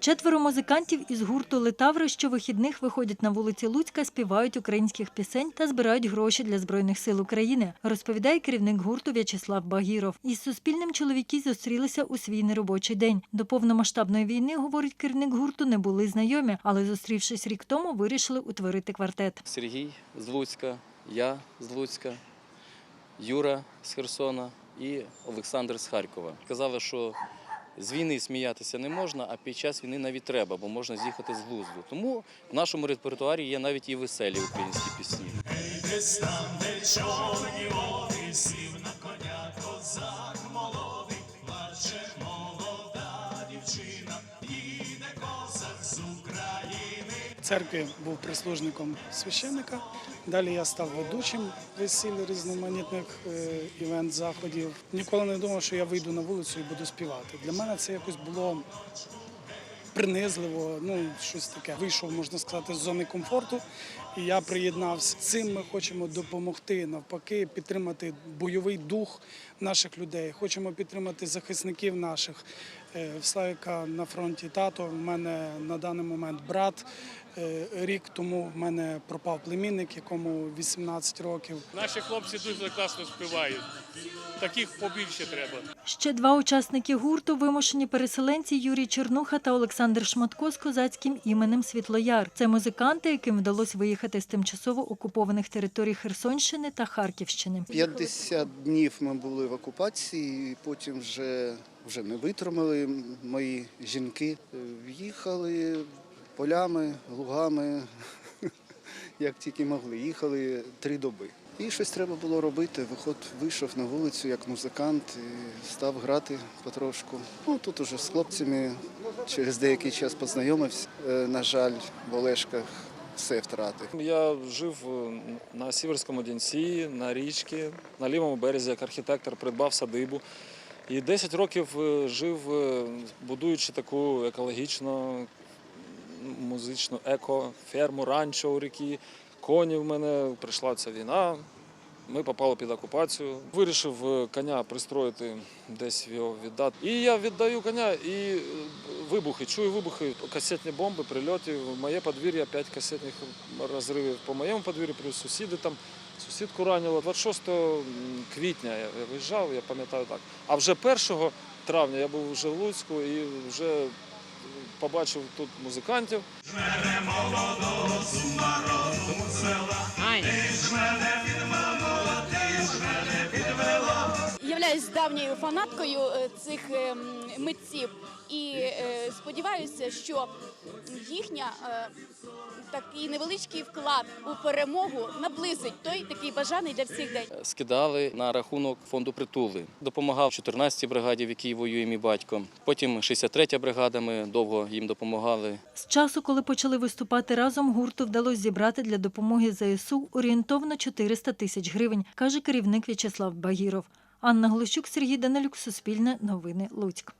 Четверо музикантів із гурту Литаври щовихідних виходять на вулиці Луцька, співають українських пісень та збирають гроші для Збройних сил України, розповідає керівник гурту В'ячеслав Багіров. Із Суспільним чоловіки зустрілися у свій неробочий день. До повномасштабної війни, говорить керівник гурту, не були знайомі, але зустрівшись рік тому, вирішили утворити квартет. Сергій з Луцька, я з Луцька, Юра з Херсона і Олександр з Харкова. Казали, що з війни сміятися не можна, а під час війни навіть треба, бо можна з'їхати з глузду. Тому в нашому репертуарі є навіть і веселі українські пісні. Сів коня козак молодий, плаче молода дівчина, їде козак з України. Церкві був прислужником священника. Далі я став ведучим весіль різноманітних е, івент заходів. Ніколи не думав, що я вийду на вулицю і буду співати. Для мене це якось було принизливо, ну щось таке. Вийшов, можна сказати, з зони комфорту. І я приєднався. Цим ми хочемо допомогти навпаки, підтримати бойовий дух наших людей. Хочемо підтримати захисників наших. Е, В Славіка на фронті тато. В мене на даний момент брат. Е, Рік тому в мене пропав племінник, якому 18 років. Наші хлопці дуже класно співають. Таких побільше треба. Ще два учасники гурту вимушені переселенці Юрій Чернуха та Олександр Шматко з козацьким іменем Світлояр. Це музиканти, яким вдалося виїхати з тимчасово окупованих територій Херсонщини та Харківщини. 50 днів ми були в окупації, потім вже, вже не витримали мої жінки. Їхали полями, лугами, як тільки могли. Їхали три доби. І щось треба було робити. Виход вийшов на вулицю як музикант і став грати потрошку. Ну тут уже з хлопцями через деякий час познайомився. Е, На жаль, в Олешках все втратив. Я жив е, на Сіверському Дінці, на річці, на лівому березі, як архітектор, придбав садибу. І 10 років е, жив, е, будуючи таку екологічну, музичну еко-ферму, ранчо у ріки. Коні в мене, прийшла ця війна. Ми попали під окупацію. Вирішив коня пристроїти, десь його віддати. І я віддаю коня і вибухи. Чую вибухи, касетні бомби, прильоти. В моє подвір'я 5 касетних розривів по моєму подвір'ю, плюс сусіди там. Сусідку ранило 26 квітня я виїжджав, я пам'ятаю так. А вже 1 травня я був вже в Луцьку і вже побачив тут музикантів. Являюсь давньою фанаткою е, цих е, митців і сподіваюся, що їхня е, такий невеличкий вклад у перемогу наблизить той такий бажаний для всіх день. Скидали на рахунок фонду притули. Допомагав 14-й бригаді, в якій воює мій батько. Потім 63-я бригада, ми довго їм допомагали. З часу, коли почали виступати разом, гурту вдалося зібрати для допомоги ЗСУ орієнтовно 400 тисяч гривень, каже керівник В'ячеслав Багіров. Анна Глущук, Сергій Данилюк, Суспільне, Новини, Луцьк.